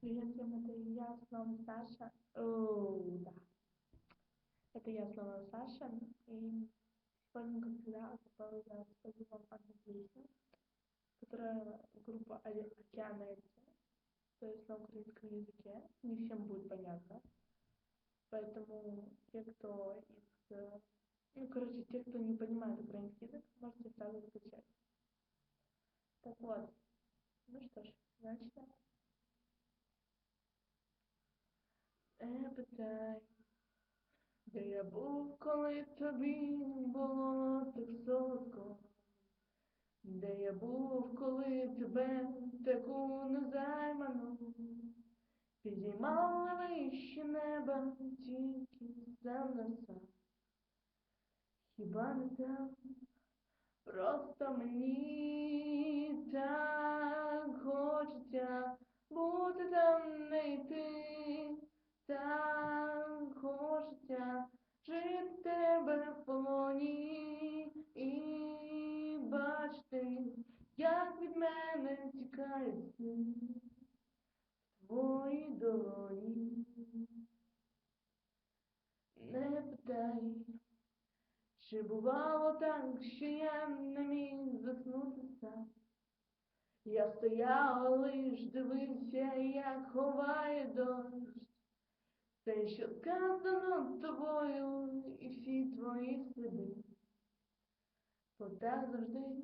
Привет всем, это я снова Саша. Оу, да. Это я снова Саша. И сегодня, как всегда, готова я спою вам одну песню, которая группа Оке- Океана Эльзы, то есть на украинском языке. Не всем будет понятно. Поэтому те, кто из... э, Ну, короче, те, кто не понимает украинский язык, Не питай, де я був, коли тобі було так солодко, де я був, коли тебе таку незайману підіймала вище неба тільки сам на сам. Хіба не там? Просто мені хочеться жити тебе в полоні і бачити, як від мене тікають сни твої долоні. Не питай. Чи бувало так, що я не міг заснути сам? Я стояв, лиш дивився, як ховає дощ. Те, що сказано тобою, і всі твої сліди. Бо так завжди,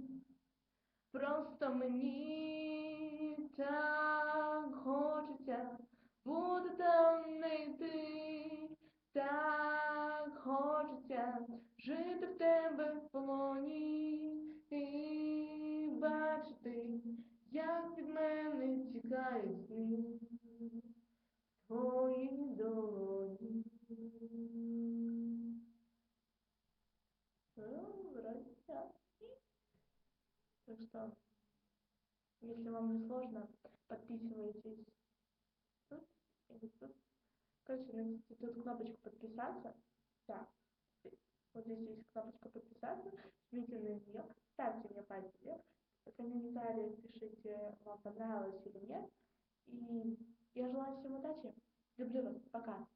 просто мені так хочеться бути там не йти, так хочеться жити в тебе в полоні Ну, так. Что, если вам не сложно, подписывайтесь тут или тут. Короче, натяните тут кнопочку подписаться. Да. Вот здесь есть кнопочка подписаться. Жмите на нее, ставьте мне палец вверх. В комментариях пишите, вам понравилось или нет. И я желаю всем удачи. Люблю вас. Пока.